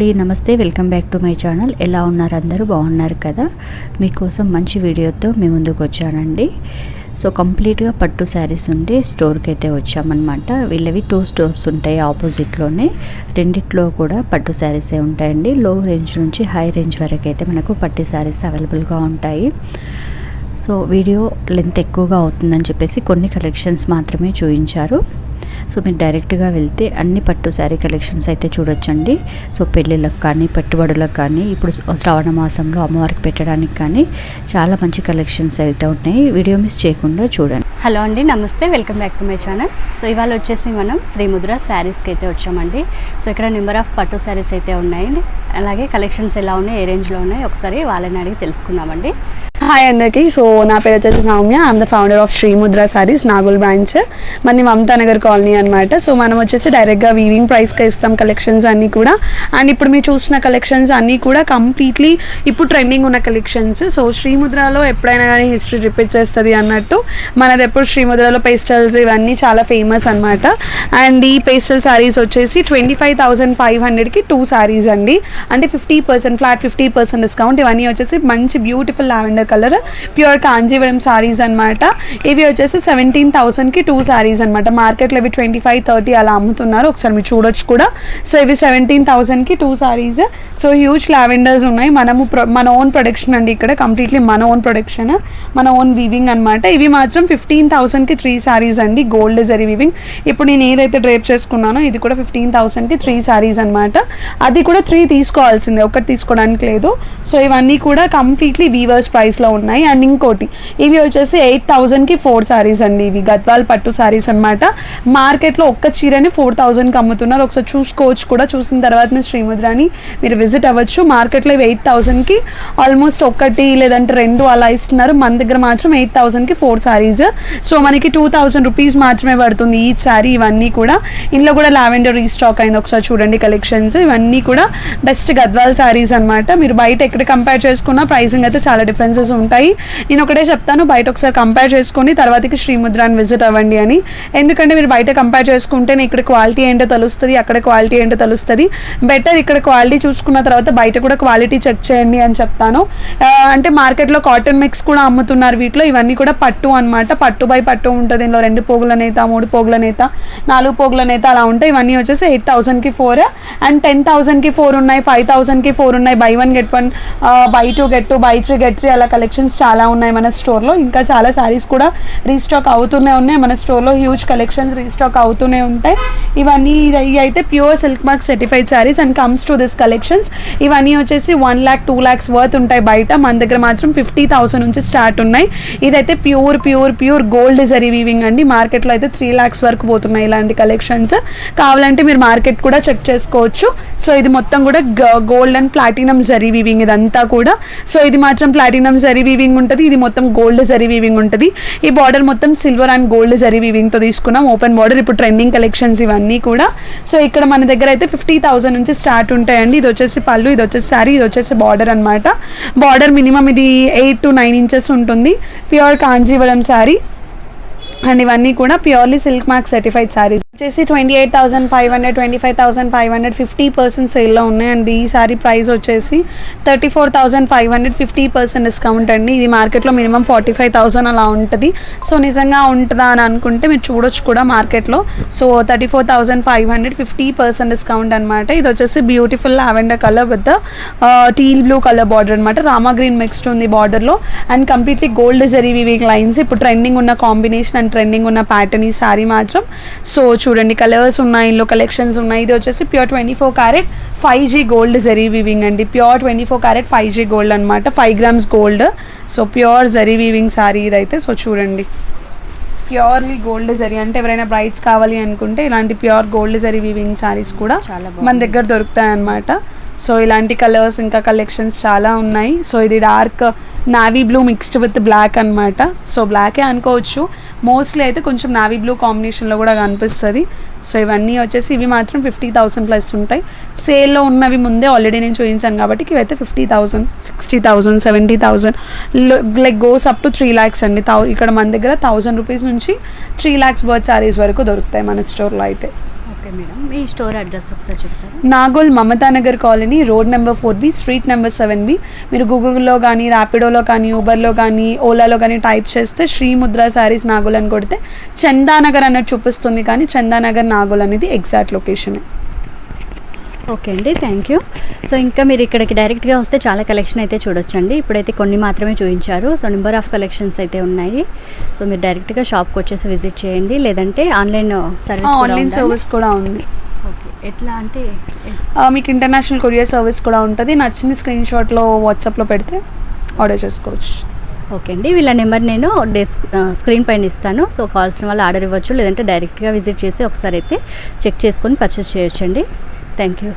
అండి నమస్తే welcome back to my channel. ఎలా ఉన్నారు అందరూ? బాగున్నారు కదా? మీకోసం మంచి వీడియోతో మీ ముందుకు వచ్చానండి. సో కంప్లీట్గా పట్టు శారీస్ ఉండే స్టోర్కి అయితే వచ్చామన్నమాట. వీళ్ళవి టూ స్టోర్స్ ఉంటాయి ఆపోజిట్లోనే. రెండిట్లో కూడా పట్టు శారీసే ఉంటాయండి. లో రేంజ్ నుంచి హై రేంజ్ వరకు అయితే మనకు పట్టు శారీస్ అవైలబుల్గా ఉంటాయి. సో వీడియో లెంత్ ఎక్కువగా అవుతుందని చెప్పేసి కొన్ని కలెక్షన్స్ మాత్రమే చూపించారు సో మీరు డైరెక్ట్గా వెళ్తే అన్ని పట్టు శారీ కలెక్షన్స్ అయితే చూడొచ్చండి. సో పెళ్ళిళ్ళకి కానీ పెట్టుబడులకు కానీ ఇప్పుడు శ్రావణ మాసంలో అమ్మవారికి పెట్టడానికి కానీ చాలా మంచి కలెక్షన్స్ అయితే ఉన్నాయి. వీడియో మిస్ చేయకుండా చూడండి. హలో అండి నమస్తే. Welcome back to my channel. So ఇవాళ వచ్చేసి మనం శ్రీముద్ర శారీస్కి అయితే వచ్చామండి. సో ఇక్కడ నెంబర్ ఆఫ్ పట్టు శారీస్ అయితే ఉన్నాయండి. అలాగే కలెక్షన్స్ ఎలా ఉన్నాయి ఏ రేంజ్లో ఉన్నాయి ఒకసారి వాళ్ళని అడిగి తెలుసుకుందామండి. హాయ్ అందరికీ. సో నా పేరు వచ్చేసి Soumya. I'm the founder of Srimudra sarees Nagole branch మనది మమతా నగర్ కాలనీ అనమాట సో మనం వచ్చేసి డైరెక్ట్గా వీవింగ్ ప్రైస్కి ఇస్తాం కలెక్షన్స్ అన్నీ కూడా. అండ్ ఇప్పుడు మీరు చూసిన కలెక్షన్స్ అన్నీ కూడా కంప్లీట్లీ ఇప్పుడు ట్రెండింగ్ ఉన్న కలెక్షన్స్ సో శ్రీముద్రలో ఎప్పుడైనా కానీ హిస్టరీ రిపీట్ చేస్తుంది అన్నట్టు. మనది ఎప్పుడు శ్రీముద్రలో పేస్టల్స్ ఇవన్నీ చాలా ఫేమస్ అనమాట అండ్ ఈ పేస్టల్ సారీస్ వచ్చేసి ట్వంటీ ఫైవ్ థౌసండ్ ఫైవ్ హండ్రెడ్కి టూ సారీస్ అండి. అంటే fifty percent flat fifty percent discount ఇవన్నీ వచ్చేసి మంచి beautiful lavender colour pure Kanjeevaram sarees అనమాట ఇవి వచ్చేసి సెవెంటీన్ థౌసండ్కి టూ సారీస్ అనమాట మార్కెట్లో ఇవి ట్వంటీ ఫైవ్ థర్టీ అలా అమ్ముతున్నారు. ఒకసారి మీరు చూడొచ్చు కూడా. సో ఇవి seventeen థౌసండ్కి two sarees so huge lavenders ఉన్నాయి. మనము మన ఓన్ ప్రొడక్షన్ అండి ఇక్కడ. కంప్లీట్లీ మన ఓన్ ప్రొడక్షన్ మన ఓన్ వీవింగ్ అనమాట ఇవి మాత్రం ఫిఫ్టీన్ థౌసండ్కి త్రీ సారీస్ అండి. గోల్డ్ జరీ వీవింగ్ ఇప్పుడు నేను ఏదైతే డ్రేప్ చేసుకున్నానో ఇది కూడా ఫిఫ్టీన్ థౌసండ్కి త్రీ సారీస్ అనమాట అది కూడా త్రీ తీసుకోవాల్సిందే. ఒకటి తీసుకోవడానికి లేదు. సో ఇవన్నీ కూడా కంప్లీట్లీ వీవర్స్ ప్రైస్లో ఉన్నాయి. అండ్ ఇంకోటి ఇవి వచ్చేసి ఎయిట్ థౌజండ్కి ఫోర్ శారీస్ అండి ఇవి. గద్వాల్ పట్టు శారీస్ అనమాట మార్కెట్లో ఒక్క చీరని ఫోర్ థౌజండ్కి అమ్ముతున్నారు. ఒకసారి చూసుకోవచ్చు కూడా చూసిన తర్వాతనే శ్రీముద్రాని మీరు విజిట్ అవ్వచ్చు. మార్కెట్లో ఇవి ఎయిట్ థౌజండ్కి ఆల్మోస్ట్ ఒకటి లేదంటే రెండు అలా ఇస్తున్నారు. మన దగ్గర మాత్రం ఎయిట్ థౌజండ్కి ఫోర్ శారీస్ సో మనకి టూ థౌజండ్ రూపీస్ మాత్రమే పడుతుంది ఈ శారీ ఇవన్నీ కూడా ఇందులో కూడా లావెండర్ రీస్టాక్ అయింది. ఒకసారి చూడండి కలెక్షన్స్. ఇవన్నీ కూడా బెస్ట్ గద్వాల్ సారీస్ అనమాట మీరు బయట ఎక్కడ కంపేర్ చేసుకున్నా ప్రైసింగ్ అయితే చాలా డిఫరెన్సెస్ ఉంటాయి. నేను ఒకటే చెప్తాను బయట ఒకసారి కంపేర్ చేసుకొని తర్వాతకి శ్రీముద్రాన్ని విజిట్ అవ్వండి అని. ఎందుకంటే మీరు బయట కంపేర్ చేసుకుంటేనే ఇక్కడ క్వాలిటీ ఏంటో తెలుస్తుంది అక్కడ క్వాలిటీ ఏంటో తెలుస్తుంది. బెటర్ ఇక్కడ క్వాలిటీ చూసుకున్న తర్వాత బయట కూడా క్వాలిటీ చెక్ చేయండి అని చెప్తాను. అంటే మార్కెట్లో కాటన్ మిక్స్ కూడా అమ్ముతున్నారు వీటిలో. ఇవన్నీ కూడా పట్టు అనమాట పట్టు బై పట్టు ఉంటుంది. ఇందులో రెండు పోగుల నేత మూడు పోగుల నేత నాలుగు పోగుల నేత అలా ఉంటాయి. ఇవన్నీ వచ్చేసి ఎయిట్ థౌసండ్కి ఫోర్ అండ్ టెన్ థౌసండ్కి ఫోర్ ఉన్నాయి. ఫైవ్ థౌసండ్కి ఫోర్ ఉన్నాయి. Buy one get one buy two get two buy three get three అలా కలెక్షన్స్ చాలా ఉన్నాయి మన స్టోర్లో ఇంకా చాలా సారీస్ కూడా రీస్టాక్ అవుతూనే ఉన్నాయి. మన స్టోర్లో హ్యూజ్ కలెక్షన్స్ రీస్టాక్ అవుతూనే ఉంటాయి. ఇవన్నీ ఇవి అయితే pure silk mark certified sarees and comes to this collections ఇవన్నీ వచ్చేసి one lakh two lakhs worth ఉంటాయి బయట. మన దగ్గర మాత్రం ఫిఫ్టీ థౌసండ్ నుంచి స్టార్ట్ ఉన్నాయి. ఇదైతే pure pure pure gold zari weaving అండి. మార్కెట్లో అయితే త్రీ ల్యాక్స్ వరకు పోతున్నాయి ఇలాంటి కలెక్షన్స్ కావాలంటే మీరు మార్కెట్ కూడా చెక్ చేసుకోవచ్చు. సో ఇది మొత్తం కూడా gold and platinum zari weaving ఇదంతా కూడా. సో ఇది మాత్రం ప్లాటినం జరీ వీవింగ్ ఉంటుంది ఇది మొత్తం గోల్డ్ జరీ వీవింగ్ ఉంటుంది. ఈ బార్డర్ మొత్తం సిల్వర్ అండ్ గోల్డ్ జరీ వీవింగ్తో తీసుకున్నాం ఓపెన్ బార్డర్ ఇప్పుడు ట్రెండింగ్ కలెక్షన్స్ ఇవన్నీ కూడా. సో ఇక్కడ మన దగ్గర అయితే ఫిఫ్టీ థౌసండ్ నుంచి స్టార్ట్ ఉంటాయండి. ఇది వచ్చేసి పళ్ళు ఇది వచ్చేసి శారీ ఇది వచ్చేసి బార్డర్ అన్నమాట. బార్డర్ మినిమం ఇది ఎయిట్ టు నైన్ ఇంచెస్ ఉంటుంది. ప్యూర్ కాంజీవరం శారీ అండ్ ఇవన్నీ కూడా purely silk mark certified sarees వచ్చేసి twenty eight thousand five hundred twenty five thousand five hundred fifty percent సేల్లో ఉన్నాయి. అండ్ ఈ సారీ ప్రైస్ వచ్చేసి thirty four thousand five hundred fifty percent discount అండి. ఇది మార్కెట్లో మినిమం ఫార్టీ ఫైవ్ థౌసండ్ అలా ఉంటుంది. సో నిజంగా ఉంటుందా అని అనుకుంటే మీరు చూడొచ్చు కూడా మార్కెట్లో. So thirty four thousand five hundred fifty percent discount అనమాట ఇది వచ్చేసి beautiful lavender colour with teal blue colour border అనమాట రామా గ్రీన్ మిక్స్డ్ ఉంది బార్డర్లో and completely gold zari weaving lines ఇప్పుడు ట్రెండింగ్ ఉన్న కాంబినేషన్ అండ్ ట్రెండింగ్ ఉన్న ప్యాటర్న్ ఈ సారీ మాత్రం. సో చూడండి కలర్స్ ఉన్నాయి ఇందులో కలెక్షన్స్ ఉన్నాయి. ఇది వచ్చేసి pure twenty four carat five G gold zari weaving అండి. Pure twenty four carat five G gold అనమాట five grams gold so pure zari weaving saree ఇదైతే. సో చూడండి. ప్యూర్లీ గోల్డ్ జరీ అంటే ఎవరైనా బ్రైట్స్ కావాలి అనుకుంటే ఇలాంటి pure gold zari weaving sarees కూడా మన దగ్గర దొరుకుతాయి అన్నమాట సో ఇలాంటి కలర్స్ ఇంకా కలెక్షన్స్ చాలా ఉన్నాయి. సో ఇది dark navy blue mixed with black అన్నమాట. సో బ్లాకే అనుకోవచ్చు. మోస్ట్లీ అయితే కొంచెం నావీ బ్లూ కాంబినేషన్లో కూడా కనిపిస్తుంది. సో ఇవన్నీ వచ్చేసి ఇవి మాత్రం ఫిఫ్టీ థౌసండ్ ప్లస్ ఉంటాయి. సేల్లో ఉన్నవి ముందే ఆల్రెడీ నేను చూపించాను కాబట్టి ఇవైతే fifty thousand sixty thousand seventy thousand like goes up to three lakhs అండి. థౌ ఇక్కడ మన దగ్గర థౌసండ్ రూపీస్ నుంచి త్రీ ల్యాక్స్ బర్త్ శారీస్ వరకు దొరుకుతాయి మన స్టోర్లో అయితే. Okay madam. మీ స్టోర్ అడ్రస్ ఒకసారి చెప్తారా? Nagole Mamatanagar colony road number four B street number seven B. మీరు గూగుల్లో కానీ ర్యాపిడోలో కానీ ఊబర్లో కానీ ఓలాలో కానీ టైప్ చేస్తే శ్రీముద్ర శారీస్ నాగోల్ అని కొడితే చందానగర్ అన్నట్టు చూపిస్తుంది కానీ చందానగర్ నాగోల్ అనేది ఎగ్జాక్ట్ లొకేషన్. ఓకే అండి థ్యాంక్ యూ సో ఇంకా మీరు ఇక్కడికి డైరెక్ట్గా వస్తే చాలా కలెక్షన్ అయితే చూడొచ్చండి. ఇప్పుడైతే కొన్ని మాత్రమే చూపించారు సో నెంబర్ ఆఫ్ కలెక్షన్స్ అయితే ఉన్నాయి. సో మీరు డైరెక్ట్గా షాప్కి వచ్చేసి విజిట్ చేయండి. లేదంటే ఆన్లైన్ సర్వీస్ ఆన్లైన్ సర్వీస్ కూడా ఉంది? ఓకే ఎట్లా అంటే మీకు ఇంటర్నేషనల్ కొరియర్ సర్వీస్ కూడా ఉంటుంది. నచ్చింది స్క్రీన్ షాట్లో వాట్సాప్లో పెడితే ఆర్డర్ చేసుకోవచ్చు. ఓకే అండి వీళ్ళ నెంబర్ నేను డెస్క్ స్క్రీన్ పైన ఇస్తాను. సో కావాల్సిన వాళ్ళు ఆర్డర్ ఇవ్వచ్చు. లేదంటే డైరెక్ట్గా విజిట్ చేసి ఒకసారి అయితే చెక్ చేసుకొని పర్చేస్ చేయొచ్చండి. Thank you